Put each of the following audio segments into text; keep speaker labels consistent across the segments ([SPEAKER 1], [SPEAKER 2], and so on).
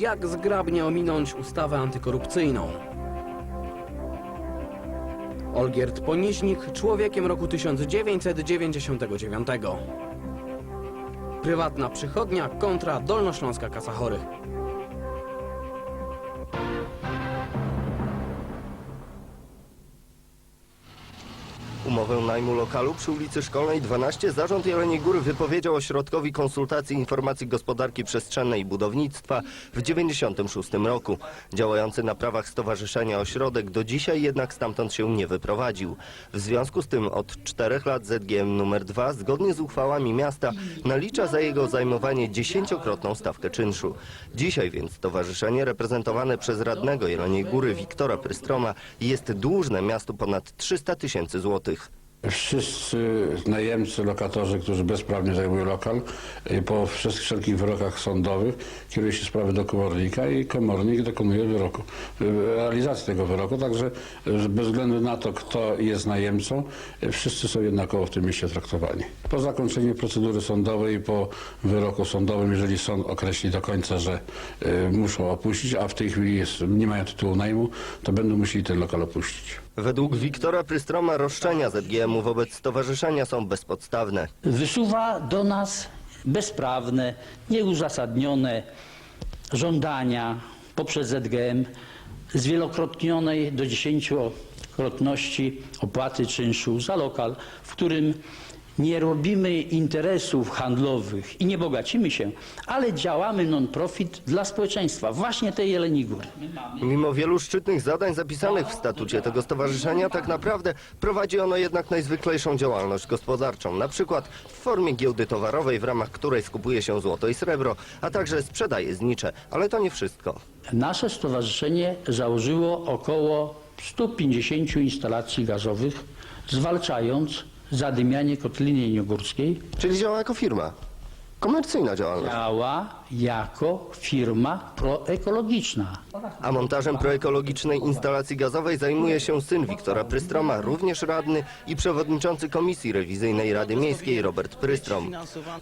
[SPEAKER 1] Jak zgrabnie ominąć ustawę antykorupcyjną? Olgierd Poniźnik, człowiekiem roku 1999. Prywatna przychodnia kontra Dolnośląska Kasa Chorych.
[SPEAKER 2] Umowę najmu lokalu przy ulicy Szkolnej 12 Zarząd Jeleniej Góry wypowiedział ośrodkowi konsultacji informacji gospodarki przestrzennej i budownictwa w 96 roku. Działający na prawach stowarzyszenia ośrodek do dzisiaj jednak stamtąd się nie wyprowadził. W związku z tym od czterech lat ZGM nr 2 zgodnie z uchwałami miasta nalicza za jego zajmowanie dziesięciokrotną stawkę czynszu. Dzisiaj więc stowarzyszenie reprezentowane przez radnego Jeleniej Góry Wiktora Prystroma jest dłużne miastu ponad 300 tysięcy złotych.
[SPEAKER 3] Wszyscy najemcy, lokatorzy, którzy bezprawnie zajmują lokal, y, po wszelkich wyrokach sądowych kieruje się sprawy do komornika i komornik dokonuje wyroku, y, realizacji tego wyroku. Także y, bez względu na to, kto jest najemcą, wszyscy są jednakowo w tym mieście traktowani. Po zakończeniu procedury sądowej po wyroku sądowym, jeżeli sąd określi do końca, że muszą opuścić, a w tej chwili jest, nie mają tytułu najmu, to będą musieli ten lokal opuścić.
[SPEAKER 2] Według Wiktora Prystroma roszczenia ZGM-u wobec stowarzyszenia są bezpodstawne.
[SPEAKER 4] wysuwa do nas bezprawne, nieuzasadnione żądania poprzez ZGM zwielokrotnionej do dziesięciokrotności opłaty czynszu za lokal, w którym nie robimy interesów handlowych i nie bogacimy się, ale działamy non-profit dla społeczeństwa, właśnie tej Jeleni Góry.
[SPEAKER 2] Mimo wielu szczytnych zadań zapisanych w statucie tego stowarzyszenia, tak naprawdę prowadzi ono jednak najzwyklejszą działalność gospodarczą, na przykład w formie giełdy towarowej, w ramach której skupuje się złoto i srebro, a także sprzedaje znicze. Ale to nie wszystko.
[SPEAKER 4] Nasze stowarzyszenie założyło około 150 instalacji gazowych, zwalczając zadymianie kotliny Jeniogórskiej.
[SPEAKER 2] Czyli działa jako firma. Komercyjna działalność.
[SPEAKER 4] Działa jako firma proekologiczna.
[SPEAKER 2] A montażem proekologicznej instalacji gazowej zajmuje się syn Wiktora Prystroma, również radny i przewodniczący Komisji Rewizyjnej Rady Miejskiej Robert Prystrom.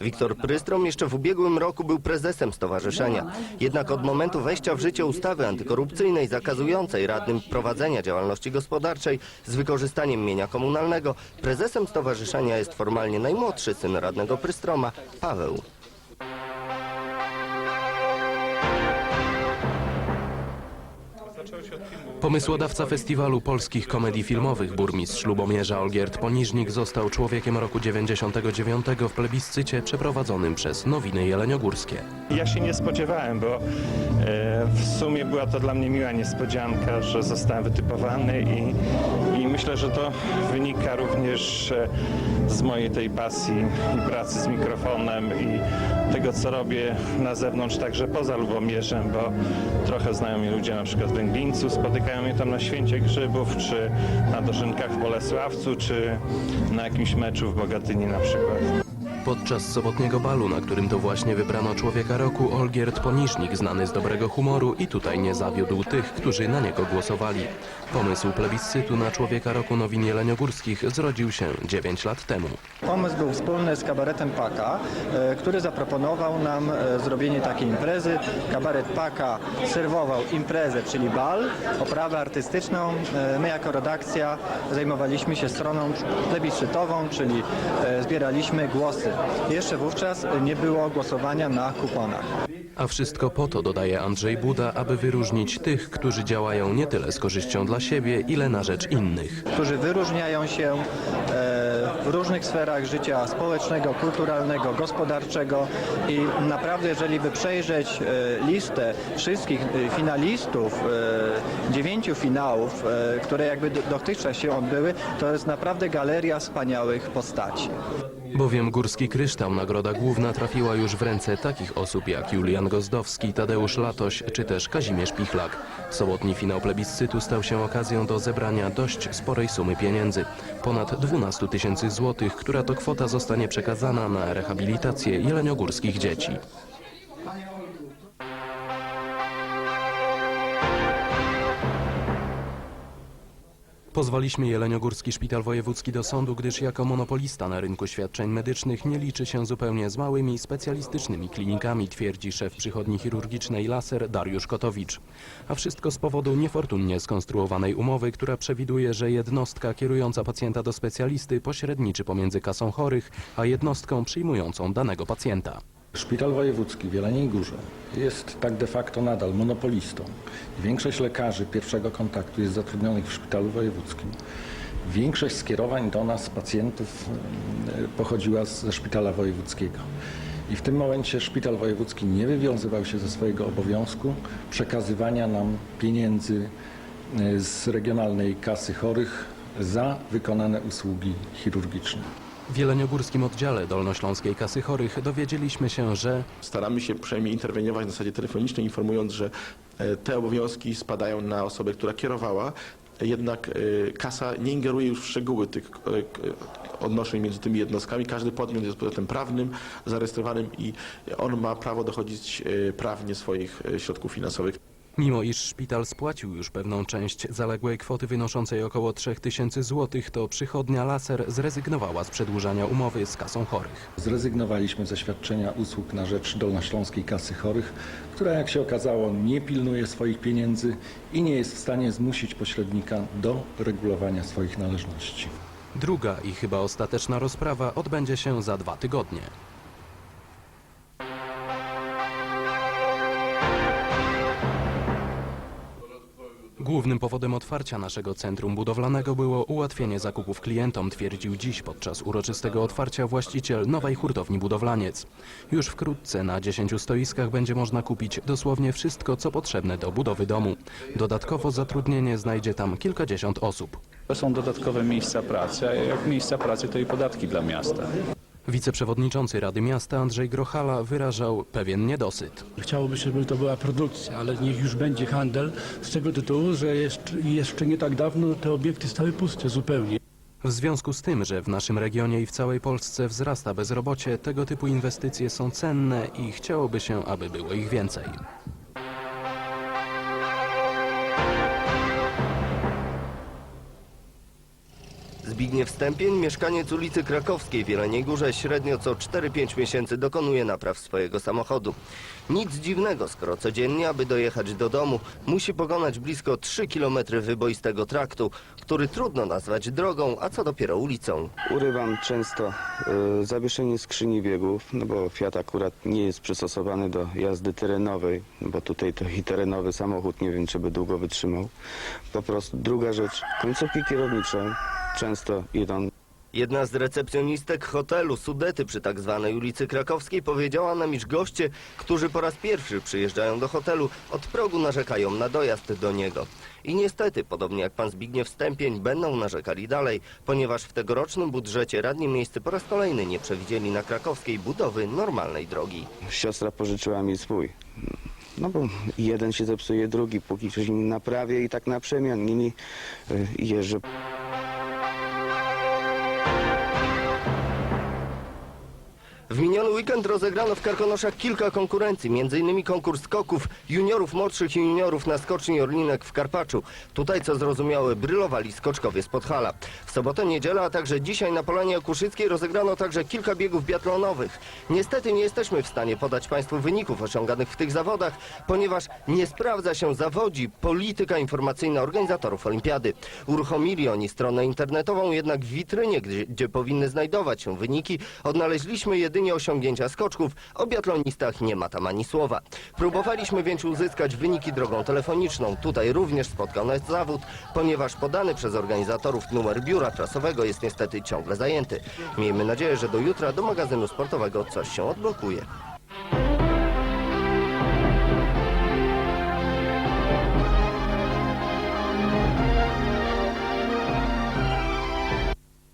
[SPEAKER 2] Wiktor Prystrom jeszcze w ubiegłym roku był prezesem stowarzyszenia. Jednak od momentu wejścia w życie ustawy antykorupcyjnej zakazującej radnym prowadzenia działalności gospodarczej z wykorzystaniem mienia komunalnego, prezesem stowarzyszenia jest formalnie najmłodszy syn radnego Prystroma, Paweł.
[SPEAKER 5] Pomysłodawca festiwalu polskich komedii filmowych, burmistrz Lubomierza Olgierd Poniżnik został człowiekiem roku 99 w plebiscycie przeprowadzonym przez Nowiny Jeleniogórskie.
[SPEAKER 6] Ja się nie spodziewałem, bo e, w sumie była to dla mnie miła niespodzianka, że zostałem wytypowany i, i myślę, że to wynika również e, z mojej tej pasji i pracy z mikrofonem i tego, co robię na zewnątrz, także poza Lubomierzem, bo trochę znają mnie ludzie na przykład w Węglińcu, spotykają mnie tam na Święcie Grzybów, czy na dożynkach w Bolesławcu, czy na jakimś meczu w Bogatyni na przykład.
[SPEAKER 5] Podczas sobotniego balu, na którym to właśnie wybrano człowieka roku, Olgierd Poniżnik, znany z dobrego humoru i tutaj nie zawiódł tych, którzy na niego głosowali. Pomysł plebiscytu na człowieka roku Nowin Jeleniogórskich zrodził się 9 lat temu.
[SPEAKER 7] Pomysł był wspólny z kabaretem Paka, e, który zaproponował nam e, zrobienie takiej imprezy. Kabaret Paka serwował imprezę, czyli bal, oprawę artystyczną. E, My jako redakcja zajmowaliśmy się stroną plebiscytową, czyli zbieraliśmy głosy. Jeszcze wówczas nie było głosowania na kuponach.
[SPEAKER 5] A wszystko po to, dodaje Andrzej Buda, aby wyróżnić tych, którzy działają nie tyle z korzyścią dla siebie, ile na rzecz innych.
[SPEAKER 7] którzy wyróżniają się e, w różnych sferach życia społecznego, kulturalnego, gospodarczego i naprawdę jeżeli by przejrzeć e, listę wszystkich e, finalistów, dziewięciu finałów, które jakby do- dotychczas się odbyły, to jest naprawdę galeria wspaniałych postaci.
[SPEAKER 5] Bowiem Górski Kryształ, nagroda główna, trafiła już w ręce takich osób jak Julian Gozdowski, Tadeusz Latoś czy też Kazimierz Pichlak. Sobotni finał plebiscytu stał się okazją do zebrania dość sporej sumy pieniędzy. Ponad 12 tysięcy złotych, która to kwota zostanie przekazana na rehabilitację jeleniogórskich dzieci. Pozwaliśmy Jeleniogórski Szpital Wojewódzki do sądu, gdyż jako monopolista na rynku świadczeń medycznych nie liczy się zupełnie z małymi specjalistycznymi klinikami, twierdzi szef przychodni chirurgicznej Laser Dariusz Kotowicz. A wszystko z powodu niefortunnie skonstruowanej umowy, która przewiduje, że jednostka kierująca pacjenta do specjalisty pośredniczy pomiędzy kasą chorych, a jednostką przyjmującą danego pacjenta.
[SPEAKER 8] Szpital Wojewódzki w Jeleniej Górze jest tak de facto nadal monopolistą. Większość lekarzy pierwszego kontaktu jest zatrudnionych w Szpitalu Wojewódzkim. Większość skierowań do nas pacjentów pochodziła ze Szpitala Wojewódzkiego. I w tym momencie Szpital Wojewódzki nie wywiązywał się ze swojego obowiązku przekazywania nam pieniędzy e, z regionalnej kasy chorych za wykonane usługi chirurgiczne.
[SPEAKER 5] W Jeleniogórskim oddziale Dolnośląskiej Kasy Chorych dowiedzieliśmy się, że
[SPEAKER 9] Staramy się przynajmniej interweniować na zasadzie telefonicznej, informując, że e, te obowiązki spadają na osobę, która kierowała. Jednak e, kasa nie ingeruje już w szczegóły tych e, odnoszeń między tymi jednostkami. Każdy podmiot jest podmiotem prawnym, zarejestrowanym i on ma prawo dochodzić prawnie swoich środków finansowych.
[SPEAKER 5] Mimo iż szpital spłacił już pewną część zaległej kwoty wynoszącej około 3000 zł, to przychodnia Laser zrezygnowała z przedłużania umowy z kasą chorych.
[SPEAKER 8] Zrezygnowaliśmy ze świadczenia usług na rzecz Dolnośląskiej Kasy Chorych, która jak się okazało nie pilnuje swoich pieniędzy i nie jest w stanie zmusić pośrednika do regulowania swoich należności.
[SPEAKER 5] Druga i chyba ostateczna rozprawa odbędzie się za dwa tygodnie. Głównym powodem otwarcia naszego centrum budowlanego było ułatwienie zakupów klientom, twierdził dziś podczas uroczystego otwarcia właściciel nowej hurtowni Budowlaniec. Już wkrótce na 10 stoiskach będzie można kupić dosłownie wszystko, co potrzebne do budowy domu. Dodatkowo zatrudnienie znajdzie tam kilkadziesiąt osób.
[SPEAKER 10] To są dodatkowe miejsca pracy, a jak miejsca pracy to i podatki dla miasta.
[SPEAKER 5] Wiceprzewodniczący Rady Miasta Andrzej Grochala wyrażał pewien niedosyt.
[SPEAKER 11] Chciałoby się, żeby to była produkcja, ale niech już będzie handel z tego tytułu, że jeszcze, jeszcze nie tak dawno te obiekty stały puste zupełnie.
[SPEAKER 5] W związku z tym, że w naszym regionie i w całej Polsce wzrasta bezrobocie, tego typu inwestycje są cenne i chciałoby się, aby było ich więcej.
[SPEAKER 2] Zbigniew Stępień, mieszkaniec ulicy Krakowskiej w Jeleniej Górze, średnio co 4-5 miesięcy dokonuje napraw swojego samochodu. Nic dziwnego, skoro codziennie, aby dojechać do domu, musi pokonać blisko 3 km wyboistego traktu, który trudno nazwać drogą, a co dopiero ulicą.
[SPEAKER 12] Urywam często y, zawieszenie skrzyni biegów, no bo Fiat akurat nie jest przystosowany do jazdy terenowej, bo tutaj to i terenowy samochód nie wiem, czy by długo wytrzymał. Po prostu druga rzecz, końcówki kierownicze często idą
[SPEAKER 2] Jedna z recepcjonistek hotelu Sudety przy tak zwanej ulicy Krakowskiej powiedziała nam, iż goście, którzy po raz pierwszy przyjeżdżają do hotelu, od progu narzekają na dojazd do niego. I niestety, podobnie jak pan Zbigniew Stępień, będą narzekali dalej, ponieważ w tegorocznym budżecie radni miejscy po raz kolejny nie przewidzieli na krakowskiej budowy normalnej drogi.
[SPEAKER 12] Siostra pożyczyła mi swój. No bo jeden się zepsuje, drugi, póki coś mi naprawię i tak na przemian nimi y, jeżdżę.
[SPEAKER 2] W miniony weekend rozegrano w Karkonoszach kilka konkurencji, m.in. konkurs skoków juniorów młodszych i juniorów na skoczni Orlinek w Karpaczu. Tutaj, co zrozumiałe, brylowali skoczkowie z Podhala. W sobotę, niedzielę, a także dzisiaj na Polanie Okuszyckiej rozegrano także kilka biegów biatlonowych. Niestety nie jesteśmy w stanie podać Państwu wyników osiąganych w tych zawodach, ponieważ nie sprawdza się zawodzi polityka informacyjna organizatorów olimpiady. Uruchomili oni stronę internetową, jednak w witrynie, gdzie, gdzie powinny znajdować się wyniki, odnaleźliśmy jedynie osiągnięcia skoczków. O biatlonistach nie ma tam ani słowa. Próbowaliśmy więc uzyskać wyniki drogą telefoniczną. Tutaj również spotkał nas zawód, ponieważ podany przez organizatorów numer biura prasowego jest niestety ciągle zajęty. Miejmy nadzieję, że do jutra do magazynu sportowego coś się odblokuje.